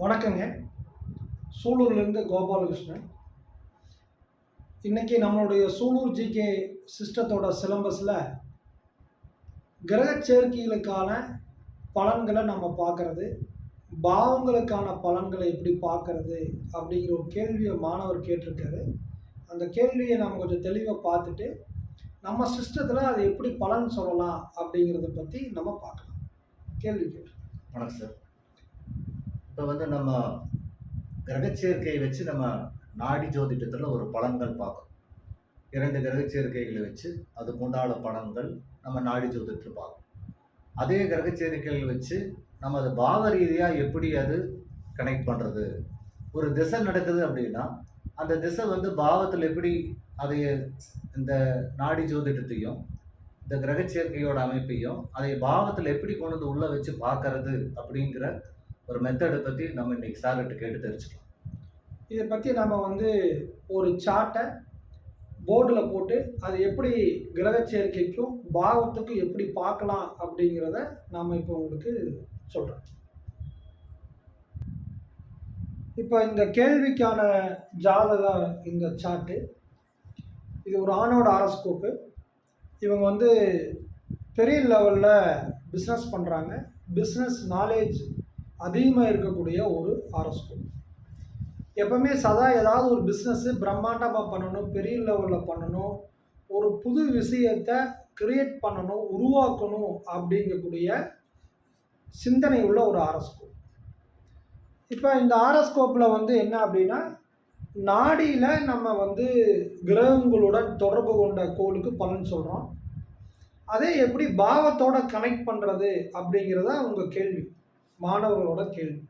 வணக்கங்க. சூலூர்லேருந்து கோபாலகிருஷ்ணன். இன்னைக்கு நம்மளுடைய சூலூர் ஜிகே சிஸ்டத்தோட சிலம்பஸில் கிரக சேர்க்கைகளுக்கான பலன்களை நம்ம பார்க்குறது பாவங்களுக்கான பலன்களை எப்படி பார்க்கறது அப்படிங்கிற ஒரு கேள்வியை மாணவர் கேட்டிருக்காரு. அந்த கேள்வியை நம்ம கொஞ்சம் தெளிவாக பார்த்துட்டு நம்ம சிஸ்டத்தில் அது எப்படி பலன் சொல்லலாம் அப்படிங்கிறத பற்றி நம்ம பார்க்கலாம். கேள்வி கேட்டு. வணக்கம் சார். இப்போ வந்து நம்ம கிரகச்சேர்க்கையை வச்சு நம்ம நாடி ஜோதிடத்தில் ஒரு பலன்கள் பார்க்கணும். இரண்டு கிரகச்சேர்க்கைகளை வச்சு அது உண்டான பலன்கள் நம்ம நாடி ஜோதிடத்தில் பார்க்கணும். அதே கிரகச்சேர்க்கைகள் வச்சு நம்ம அது பாவ ரீதியாக எப்படி அது கனெக்ட் பண்ணுறது ஒரு திசை நடக்குது அப்படின்னா அந்த திசை வந்து பாவத்தில் எப்படி அதை இந்த நாடி ஜோதிடத்தையும் இந்த கிரகச்சேர்க்கையோட அமைப்பையும் அதை பாவத்தில் எப்படி கொண்டு வந்து உள்ளே வச்சு பார்க்கறது அப்படிங்கிற ஒரு மெத்தடை பற்றி நம்ம இன்னைக்கு சார்கிட்ட கேட்டு தெரிஞ்சுக்கலாம். இதை பற்றி நம்ம வந்து ஒரு சார்ட்டை போர்டில் போட்டு அது எப்படி கிரக சேர்க்கைக்கும் பாவத்துக்கும் எப்படி பார்க்கலாம் அப்படிங்கிறத நாம் இப்போ உங்களுக்கு சொல்கிறோம் இப்போ இந்த கேள்விக்கான ஜாதகம் இந்த சார்ட்டு இது ஒரு ஆணோட ஆரோஸ்கோப்பு இவங்க வந்து பெரிய லெவலில் பிஸ்னஸ் பண்ணுறாங்க பிஸ்னஸ் நாலேஜ் அதிகமாக இருக்கக்கூடிய ஒரு ஆரோஸ்கோப் எப்பவுமே சதா ஏதாவது ஒரு பிஸ்னஸ்ஸு பிரம்மாண்டமாக பண்ணணும் பெரிய லெவலில் பண்ணணும் ஒரு புது விஷயத்தை கிரியேட் பண்ணணும் உருவாக்கணும் அப்படிங்கக்கூடிய சிந்தனை உள்ள ஒரு ஆரோஸ்கோப் இப்போ இந்த ஆரோஸ்கோப்பில் வந்து என்ன அப்படின்னா நாடியில் நம்ம வந்து கிரகங்களுடன் தொடர்பு கொண்ட கோளுக்கு பலன் சொல்கிறோம் அதே எப்படி பாவத்தோட கனெக்ட் பண்ணுறது அப்படிங்கிறத உங்கள் கேள்வி. மாணவர்களோட கேள்வி.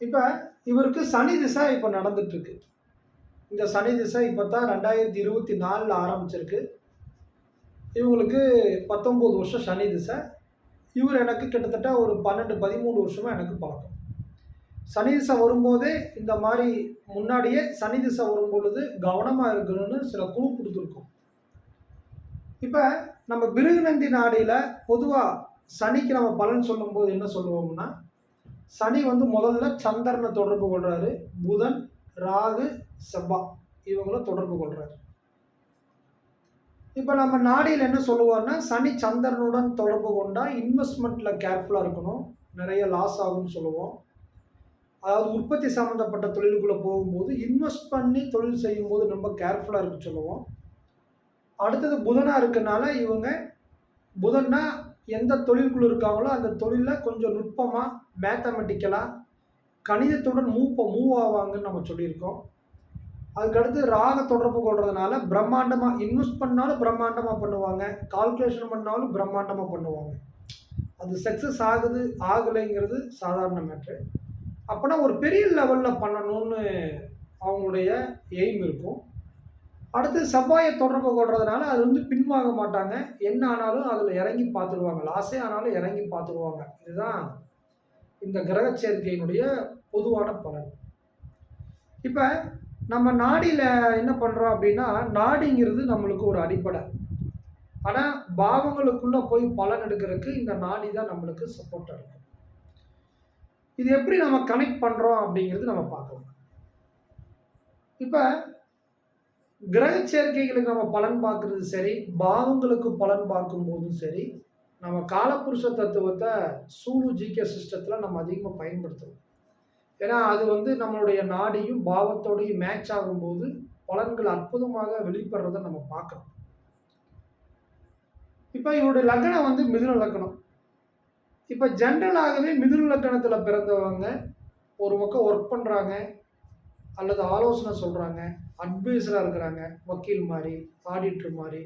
இப்போ இவருக்கு சனி திசை இப்போ நடந்துட்டுருக்கு. இந்த சனி திசை இப்போ தான் ரெண்டாயிரத்தி இருபத்தி நாலில் ஆரம்பிச்சிருக்கு. இவங்களுக்கு பத்தொம்போது வருஷம் சனி திசை. இவர் எனக்கு கிட்டத்தட்ட ஒரு பன்னெண்டு பதிமூணு வருஷமாக எனக்கு பழக்கம். சனி திசை வரும்போதே இந்த மாதிரி முன்னாடியே சனி திசை வரும் பொழுது கவனமாக இருக்கணும்னு சில குழு கொடுத்துருக்கோம். இப்போ நம்ம பிருகுநந்தி நாடியில் பொதுவாக சனிக்கு நம்ம பலன் சொல்லும்போது என்ன சொல்லுவோம்னா சனி வந்து முதல்ல சந்திரனை தொடர்பு கொள்கிறாரு புதன் ராகு செவ்வா. இவங்கள தொடர்பு கொள்கிறாரு இப்போ நம்ம நாடியில் என்ன சொல்லுவோம்னா சனி சந்திரனுடன் தொடர்பு கொண்டால் இன்வெஸ்ட்மெண்ட்டில் கேர்ஃபுல்லாக இருக்கணும். நிறைய லாஸ் ஆகும்னு சொல்லுவோம். அதாவது உற்பத்தி சம்மந்தப்பட்ட தொழிலுக்குள்ளே போகும்போது இன்வெஸ்ட் பண்ணி தொழில் செய்யும்போது ரொம்ப கேர்ஃபுல்லாக இருக்குன்னு சொல்லுவோம். அடுத்தது புதனாக இருக்கனால இவங்க புதன்னா எந்த தொழிலுக்குள்ள இருக்காங்களோ அந்த தொழிலில் கொஞ்சம் நுட்பமாக மேத்தமெட்டிக்கலாக கணிதத்துடன் மூவ் மூவ் ஆவாங்கன்னு நம்ம சொல்லியிருக்கோம். அதுக்கடுத்து ராக தொடர்பு கொள்றதுனால பிரம்மாண்டமாக இன்வெஸ்ட் பண்ணாலும் பிரம்மாண்டமாக பண்ணுவாங்க. கால்குலேஷன் பண்ணாலும் பிரம்மாண்டமாக பண்ணுவாங்க. அது சக்ஸஸ் ஆகுது ஆகலைங்கிறது சாதாரண மேட்ரு அப்போனா ஒரு பெரிய லெவலில் பண்ணணும்னு அவங்களுடைய எய்ம் இருக்கும். அடுத்து செவ்வாயை தொடர்பு கொள்றதுனால அது வந்து பின்வாங்க மாட்டாங்க. என்ன ஆனாலும் அதில் இறங்கி பார்த்துருவாங்க. லாஸே ஆனாலும் இறங்கி பார்த்துருவாங்க. இதுதான் இந்த கிரக சேர்க்கையினுடைய பொதுவான பலன். இப்போ நம்ம நாடியில் என்ன பண்ணுறோம் அப்படின்னா நாடிங்கிறது நம்மளுக்கு ஒரு அடிப்படை. ஆனால் பாவங்களுக்குள்ளே போய் பலன் எடுக்கிறதுக்கு இந்த நாடி தான் நம்மளுக்கு சப்போர்ட்டாக இருக்கும் இது எப்படி நம்ம கனெக்ட் பண்ணுறோம் அப்படிங்கிறது நம்ம பார்க்கலாம். இப்போ கிரக சேர்க்கைகளுக்கு நம்ம பலன் பார்க்குறது சரி பாவங்களுக்கு பலன் பார்க்கும்போதும் சரி நம்ம காலப்புருஷ தத்துவத்தை சூழு ஜிகே சிஸ்டத்தில் நம்ம அதிகமாக பயன்படுத்துவோம் ஏன்னா அது வந்து நம்மளுடைய நாடியும் பாவத்தோடையும் மேட்ச் ஆகும்போது பலன்கள் அற்புதமாக வெளிப்படுறதை நம்ம பார்க்குறோம். இப்போ இவருடைய லக்னம் வந்து மிதுன லக்னம் இப்போ ஜென்ரலாகவே மிதுன லக்கணத்தில் பிறந்தவங்க ஒரு பக்கம் ஒர்க் பண்ணுறாங்க அல்லது ஆலோசனை சொல்கிறாங்க அட்வைஸராக இருக்கிறாங்க வக்கீல் மாதிரி ஆடிட்டர் மாதிரி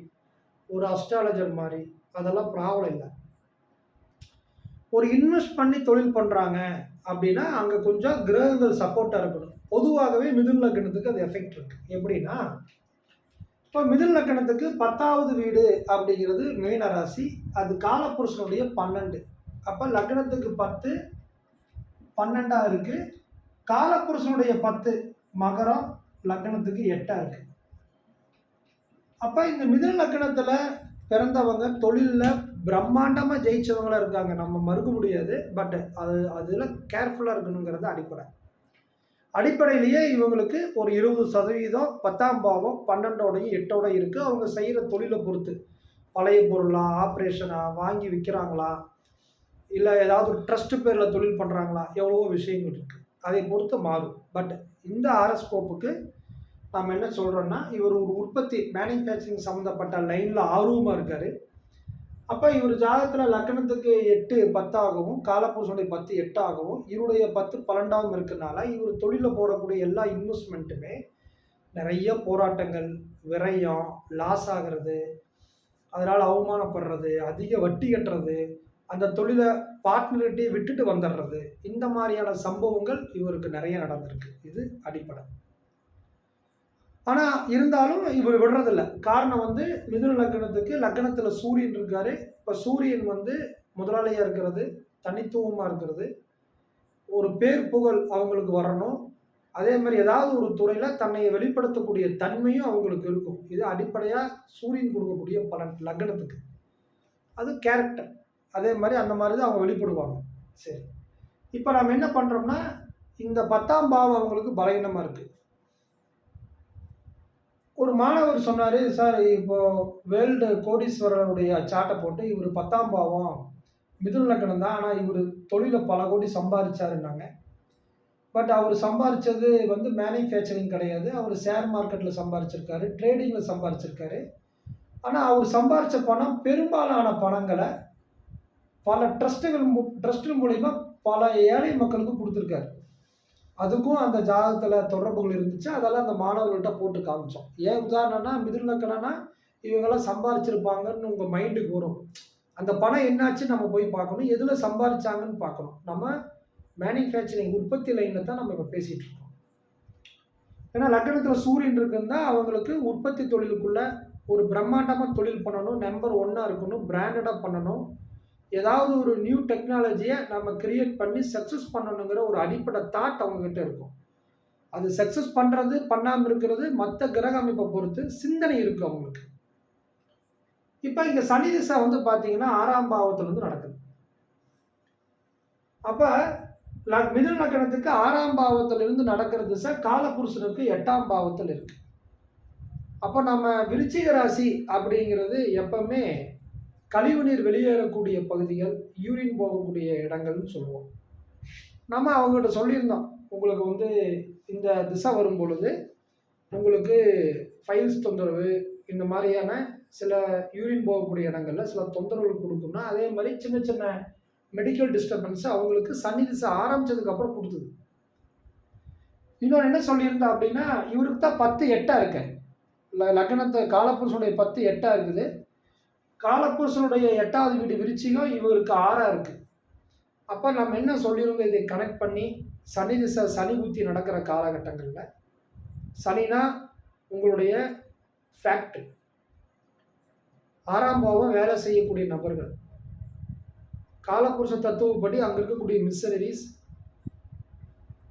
ஒரு அஸ்ட்ராலஜர் மாதிரி அதெல்லாம் ப்ராப்ளம் இல்லை. ஒரு இன்வெஸ்ட் பண்ணி தொழில் பண்ணுறாங்க அப்படின்னா அங்கே கொஞ்சம் கிரகங்கள் சப்போர்ட்டாக இருக்கணும். பொதுவாகவே மிதுன் லக்கணத்துக்கு அது எஃபெக்ட் இருக்குது எப்படின்னா இப்போ மிதுன் லக்கணத்துக்கு பத்தாவது வீடு அப்படிங்கிறது மீன ராசி அது காலப்புருஷனுடைய பன்னெண்டு. அப்போ லக்னத்துக்கு பத்து பன்னெண்டாக இருக்குது காலப்புருஷனுடைய பத்து மகரம் லக்னத்துக்கு எட்டாக இருக்குது அப்போ இந்த மிதன லக்னத்தில் பிறந்தவங்க தொழிலில் பிரம்மாண்டமாக ஜெயிச்சவங்களா இருக்காங்க. நம்ம மறுக்க முடியாது. பட் அது அதில் கேர்ஃபுல்லாக இருக்கணுங்கிறது அடிப்படை. அடிப்படையிலேயே இவங்களுக்கு ஒரு இருபது சதவீதம் பத்தாம் பாவம் பன்னெண்டோடையும் எட்டோட இருக்குது அவங்க செய்கிற தொழிலை பொறுத்து. பழைய பொருளா ஆப்ரேஷனா வாங்கி விற்கிறாங்களா இல்லை ஏதாவது ஒரு ட்ரஸ்ட் பேரில் தொழில் பண்ணுறாங்களா எவ்வளவோ விஷயங்கள் இருக்குது அதை பொறுத்து மாறும். பட் இந்த ஆரஸ்கோப்புக்கு நம்ம என்ன சொல்கிறோன்னா இவர் ஒரு உற்பத்தி மேனுஃபேக்சரிங் சம்மந்தப்பட்ட லைனில் ஆர்வமாக இருக்கார். அப்போ இவர் ஜாதகத்தில் லக்னத்துக்கு எட்டு பத்தாகவும் காலப்பூசனுடைய பத்து எட்டாகவும் இவருடைய பத்து பன்னெண்டாகவும் இருக்கிறனால இவர் தொழிலில் போடக்கூடிய எல்லா இன்வெஸ்ட்மெண்ட்டுமே நிறைய போராட்டங்கள் விரயம் லாஸ் ஆகிறது அதனால் அவமானப்படுறது அதிக வட்டி கட்டுறது அந்த தொழிலை பார்ட்னர்கிட்டே விட்டுட்டு வந்துடுறது. இந்த மாதிரியான சம்பவங்கள் இவருக்கு நிறைய நடந்திருக்கு. இது அடிப்படை. ஆனால் இருந்தாலும் இவர் விடுறதில்ல. காரணம் வந்து மிதுன லக்னத்துக்கு லக்னத்தில் சூரியன் இருக்காரு. இப்போ சூரியன் வந்து முதலாளியாக இருக்கிறது தனித்துவமாக இருக்கிறது. ஒரு பேர் புகழ் அவங்களுக்கு வரணும். அதே மாதிரி ஏதாவது ஒரு துறையில் தன்னை வெளிப்படுத்தக்கூடிய தன்மையும் அவங்களுக்கு இருக்கும். இது அடிப்படையாக சூரியன் கொடுக்கக்கூடிய பலன் லக்னத்துக்கு. அது கேரக்டர் அதே மாதிரி அந்த மாதிரி தான் அவங்க வெளிப்படுவாங்க. சரி. இப்போ நம்ம என்ன பண்ணுறோம்னா இந்த பத்தாம் பாவம் அவங்களுக்கு பலகீனமாக இருக்குது ஒரு மாணவர் சொன்னார் சார் இப்போது வேர்ல்டு கோடீஸ்வரனுடைய சாட்டை போட்டு இவர் பத்தாம் பாவம் மிதுன லக்கணம் தான். ஆனால் இவர் தொழிலில் பல கோடி சம்பாதிச்சாருன்னாங்க. பட் அவர் சம்பாதிச்சது வந்து மேனுஃபேக்சரிங் கிடையாது. அவர் ஷேர் மார்க்கெட்டில் சம்பாதிச்சிருக்காரு ட்ரேடிங்கில் சம்பாதிச்சிருக்காரு. ஆனால் அவர் சம்பாதிச்ச பணம் பெரும்பாலான பணங்களை பல ட்ரஸ்ட்டுகள் ட்ரஸ்ட்டு மூலிமா பல ஏழை மக்களுக்கும் கொடுத்துருக்காரு. அதுக்கும் அந்த ஜாதகத்தில் தொடர்புகள் இருந்துச்சு. அதெல்லாம் அந்த மாணவர்கள்ட்ட போட்டு காமிச்சோம். ஏன் உதாரணம்னா மிதுனக்கணனா இவங்கெல்லாம் சம்பாரிச்சிருப்பாங்கன்னு உங்கள் மைண்டுக்கு வரும். அந்த பணம் என்னாச்சு நம்ம போய் பார்க்கணும். எதில் சம்பாதிச்சாங்கன்னு பார்க்கணும். நம்ம மேனுஃபேக்சரிங் உற்பத்தி லைனில் தான் நம்ம இப்போ பேசிகிட்டு இருக்கோம். ஏன்னா லக்னத்தில் சூரியன் இருக்குன்னா அவங்களுக்கு உற்பத்தி தொழிலுக்குள்ள ஒரு பிரம்மாண்டமாக தொழில் பண்ணணும். நம்பர் ஒன்னாக இருக்கணும். பிராண்டடாக பண்ணணும். ஏதாவது ஒரு நியூ டெக்னாலஜியை நம்ம கிரியேட் பண்ணி சக்ஸஸ் பண்ணணுங்கிற ஒரு அடிப்படை தாட் அவங்கக்கிட்ட இருக்கும். அது சக்ஸஸ் பண்ணுறது பண்ணாமல் இருக்கிறது மற்ற கிரக அமைப்பை பொறுத்து சிந்தனை இருக்குது அவங்களுக்கு. இப்போ இங்கே சனி திசை வந்து பார்த்தீங்கன்னா ஆறாம் பாவத்திலிருந்து நடக்குது. அப்போ மிதுன லக்கணத்துக்கு ஆறாம் பாவத்திலிருந்து நடக்கிற திசை காலபுருஷனுக்கு எட்டாம் பாவத்தில் இருக்குது அப்போ நம்ம விருச்சிக ராசி அப்படிங்கிறது எப்பவுமே கழிவுநீர் வெளியேறக்கூடிய பகுதிகள் யூரின் போகக்கூடிய இடங்கள்னு சொல்லுவோம். நம்ம அவங்ககிட்ட சொல்லியிருந்தோம். உங்களுக்கு வந்து இந்த திசை வரும் பொழுது உங்களுக்கு ஃபைல்ஸ் தொந்தரவு இந்த மாதிரியான சில யூரின் போகக்கூடிய இடங்களில் சில தொந்தரவுகள் கொடுக்கும்னா அதே மாதிரி சின்ன சின்ன மெடிக்கல் டிஸ்டர்பன்ஸ் அவங்களுக்கு சனி திசை ஆரம்பிச்சதுக்கப்புறம் கொடுத்தது. இன்னொன்று என்ன சொல்லியிருந்தா அப்படின்னா இவருக்கு தான் பத்து எட்டாக இருக்கேன் லக்னத்தை காலப்புருஷனுடைய பத்து எட்டாக இருக்குது. காலப்புருஷனுடைய எட்டாவது வீடு விருச்சிகம் இவருக்கு ஆறாக இருக்குது அப்போ நம்ம என்ன சொல்லியிருந்தோம் இதை கனெக்ட் பண்ணி சனி திசை சனி புத்தி நடக்கிற காலகட்டங்களில் சனினா உங்களுடைய ஃபேக்ட்ரி ஆறாம் பாவம் வேலை செய்யக்கூடிய நபர்கள். காலப்புருஷ தத்துவப்படி அங்கே இருக்கக்கூடிய மிஷனரிஸ்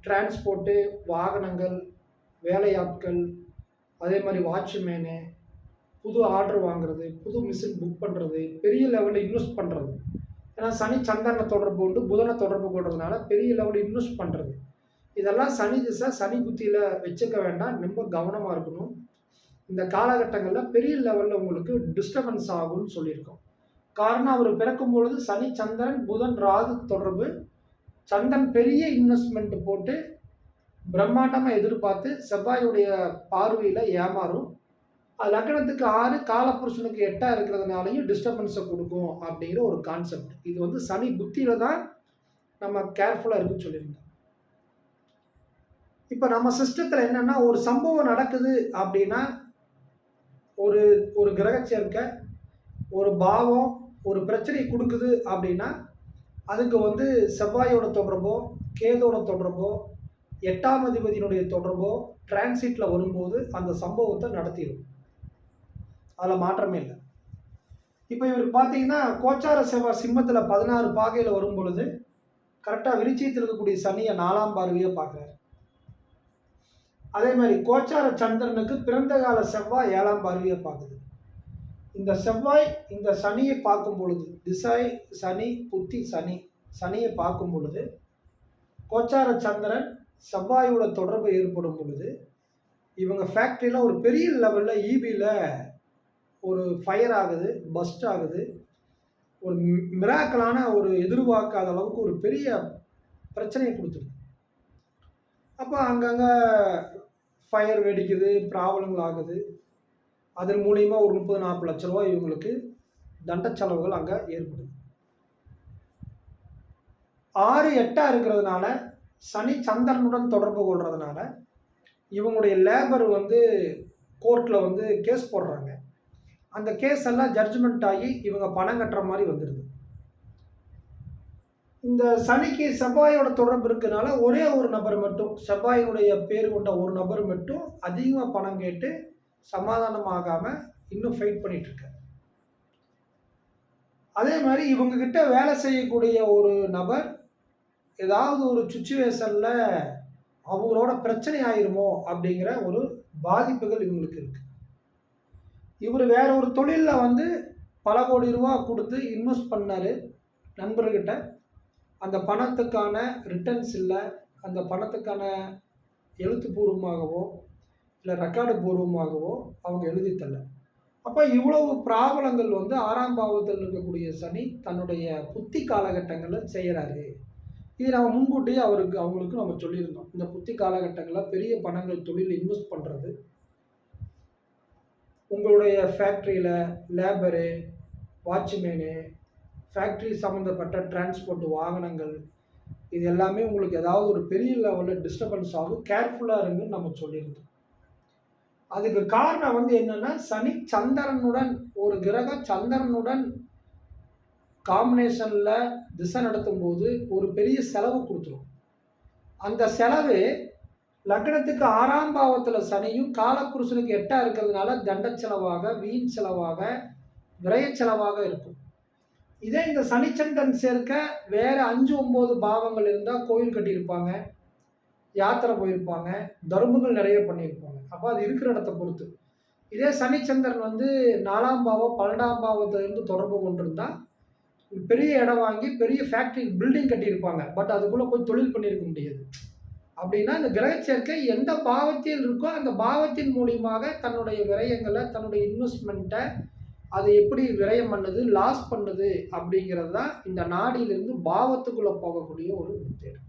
டிரான்ஸ்போர்ட்டு வாகனங்கள் வேலையாட்கள் அதே மாதிரி வாட்ச்மேனு புது ஆர்டர் வாங்குறது புது மிஷின் புக் பண்ணுறது பெரிய லெவலில் இன்வெஸ்ட் பண்ணுறது ஏன்னா சனி சந்திரனை தொடர்பு உண்டு புதனை தொடர்பு கொள்றதுனால பெரிய லெவலில் இன்வெஸ்ட் பண்ணுறது இதெல்லாம் சனி திசை சனி புத்தியில் வச்சுக்க வேண்டாம். ரொம்ப கவனமாக இருக்கணும். இந்த காலகட்டங்களில் பெரிய லெவலில் உங்களுக்கு டிஸ்டர்பன்ஸ் ஆகும்னு சொல்லியிருக்கோம். காரணம் அவர் பிறக்கும் பொழுது சனி சந்திரன் புதன் ராகு தொடர்பு. சந்திரன் பெரிய இன்வெஸ்ட்மெண்ட் போட்டு பிரம்மாண்டமாக எதிர்பார்த்து செவ்வாயுடைய பார்வையில் ஏமாறும். லக்னத்துக்கு ஆறு காலப்புருஷனுக்கு எட்டாக இருக்கிறதுனாலையும் டிஸ்டர்பன்ஸை கொடுக்கும் அப்படிங்கிற ஒரு கான்செப்ட் இது வந்து சனி புத்தியில் தான் நம்ம கேர்ஃபுல்லாக இருக்குன்னு சொல்லியிருந்தோம் இப்போ நம்ம சிஸ்டத்தில் என்னென்னா ஒரு சம்பவம் நடக்குது அப்படின்னா ஒரு ஒரு கிரக சேர்க்கை ஒரு பாவம் ஒரு பிரச்சனை கொடுக்குது அப்படின்னா அதுக்கு வந்து செவ்வாயோட தொடர்போ கேதோட தொடர்போ எட்டாம் அதிபதியினுடைய தொடர்போ டிரான்சிட்டில் வரும்போது அந்த சம்பவத்தை நடத்திடும். அதில் மாற்றமே இல்லை. இப்போ இவருக்கு பார்த்தீங்கன்னா கோச்சார செவ்வாய் சிம்மத்தில் பதினாறு பாகையில் வரும் பொழுது கரெக்டாக விருச்சியத்தில் இருக்கக்கூடிய சனியை நாலாம் பார்வையை பார்க்குறாரு. அதே மாதிரி கோச்சார சந்திரனுக்கு பிறந்த கால செவ்வாய் ஏழாம் பார்வையை பார்க்குது. இந்த செவ்வாய் இந்த சனியை பார்க்கும் பொழுது திசாய் சனி புத்தி சனி சனியை பார்க்கும் பொழுது கோச்சார சந்திரன் செவ்வாயோட தொடர்பு ஏற்படும் பொழுது இவங்க ஃபேக்ட்ரியில் ஒரு பெரிய லெவலில் ஈபியில் ஒரு ஃபயர் ஆகுது பஸ்ட் ஆகுது. ஒரு மிராக்கலான ஒரு எதிர்பார்க்காத அளவுக்கு ஒரு பெரிய பிரச்சனையை கொடுத்துருது. அப்போ அங்கங்கே ஃபயர் வெடிக்குது ப்ராப்ளங்கள் ஆகுது. அதன் மூலிமா ஒரு முப்பது நாற்பது லட்ச ரூபா இவங்களுக்கு தண்ட செலவுகள் அங்கே ஏற்படுது. ஆறு எட்டாக இருக்கிறதுனால சனி சந்திரனுடன் தொடர்பு கொள்றதுனால இவங்களுடைய லேபர் வந்து கோர்ட்டில் வந்து கேஸ் போடுறாங்க. அந்த கேஸ் எல்லாம் ஜட்ஜ்மெண்ட் ஆகி இவங்க பணம் கட்டுற மாதிரி வந்துடுது இந்த சனிக்கு செவ்வாயோட தொடர்பு இருக்கனால ஒரே ஒரு நபர் மட்டும் செவ்வாயினுடைய பேர் கொண்ட ஒரு நபர் மட்டும் அதிகமாக பணம் கேட்டு சமாதானமாகாமல் இன்னும் ஃபைட் பண்ணிகிட்ருக்க அதே மாதிரி இவங்கக்கிட்ட வேலை செய்யக்கூடிய ஒரு நபர் ஏதாவது ஒரு சுச்சுவேஷனில் அவங்களோட பிரச்சனை ஆயிருமோ அப்படிங்கிற ஒரு பாதிப்புகள் இவங்களுக்கு இருக்குது இவர் வேற ஒரு தொழிலில் வந்து பல கோடி ரூபா கொடுத்து இன்வெஸ்ட் பண்ணார் நண்பர்கிட்ட. அந்த பணத்துக்கான ரிட்டர்ன்ஸ் இல்லை அந்த பணத்துக்கான எழுத்துப்பூர்வமாகவோ இல்லை ரெக்கார்டு பூர்வமாகவோ அவங்க எழுதி தரல. அப்போ இவ்வளவு பிராபலங்கள் வந்து ஆறாம் பாவத்தில் இருக்கக்கூடிய சனி தன்னுடைய புத்தி காலகட்டங்களில் செய்கிறாரு இது நம்ம முன்கூட்டியே அவருக்கு அவங்களுக்கு நம்ம சொல்லியிருந்தோம். இந்த புத்தி காலகட்டங்களில் பெரிய பணங்கள் தொழில் இன்வெஸ்ட் பண்ணுறது உங்களுடைய ஃபேக்ட்ரியில் லேபரு வாட்ச்மேனு ஃபேக்ட்ரி சம்மந்தப்பட்ட டிரான்ஸ்போர்ட் வாகனங்கள் இது எல்லாமே உங்களுக்கு ஏதாவது ஒரு பெரிய லெவலில் டிஸ்டர்பன்ஸ் ஆகும். கேர்ஃபுல்லாக இருங்கன்னு நம்ம சொல்லியிருந்தோம் அதுக்கு காரணம் வந்து என்னென்னா சனி சந்திரனுடன் ஒரு கிரகம் சந்திரனுடன் காம்பினேஷனில் திசை நடத்தும் போது ஒரு பெரிய செலவு கொடுத்துரும். அந்த செலவு லக்னத்துக்கு ஆறாம் பாவத்தில் சனியும் காலக்குருசனுக்கு எட்டாக இருக்கிறதுனால தண்ட செலவாக வீண் செலவாக விரைய செலவாக இருக்கும். இதே இந்த சனிச்சந்திரன் சேர்க்க வேறு அஞ்சு ஒம்பது பாவங்கள் இருந்தால் கோயில் கட்டியிருப்பாங்க யாத்திரை போயிருப்பாங்க தர்மங்கள் நிறைய பண்ணியிருப்பாங்க. அப்போ அது இருக்கிற இடத்த பொறுத்து. இதே சனிச்சந்திரன் வந்து நாலாம் பாவம் பன்னெண்டாம் பாவத்திலிருந்து தொடர்பு கொண்டிருந்தால் பெரிய இடம் வாங்கி பெரிய ஃபேக்ட்ரி பில்டிங் கட்டியிருப்பாங்க. பட் அதுக்குள்ளே போய் தொழில் பண்ணியிருக்க முடியாது. அப்படின்னா இந்த கிரக சேர்க்கை எந்த பாவத்தில் இருக்கோ அந்த பாவத்தின் மூலியமாக தன்னுடைய விரயங்களை தன்னுடைய இன்வெஸ்ட்மெண்ட்டை அது எப்படி விரயம் பண்ணுது லாஸ் பண்ணுது அப்படிங்கிறது தான் இந்த நாடியிலிருந்து பாவத்துக்குள்ளே போகக்கூடிய ஒரு மெத்தேடு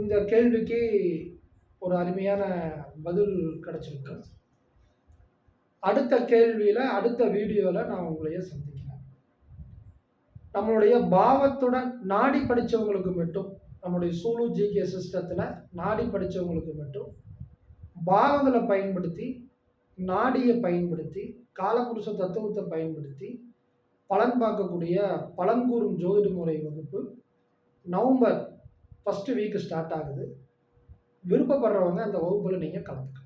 இந்த கேள்விக்கு ஒரு அருமையான பதில் கிடச்சிருக்கு. அடுத்த கேள்வியில் அடுத்த வீடியோவில் நான் உங்களைய சந்திக்கிறேன். நம்மளுடைய பாவத்துடன் நாடி படித்தவங்களுக்கு மட்டும் நம்முடைய சூலு ஜிகே சிஸ்டத்தில் நாடி படித்தவங்களுக்கு மட்டும் பாகங்களை பயன்படுத்தி நாடியை பயன்படுத்தி காலபுருஷ தத்துவத்தை பயன்படுத்தி பலன் பார்க்கக்கூடிய பழங்கூறும் ஜோதிட முறை வகுப்பு நவம்பர் ஃபஸ்ட்டு வீக்கு ஸ்டார்ட் ஆகுது. விருப்பப்படுறவங்க அந்த வகுப்பில் நீங்கள் கலந்துக்கலாம்.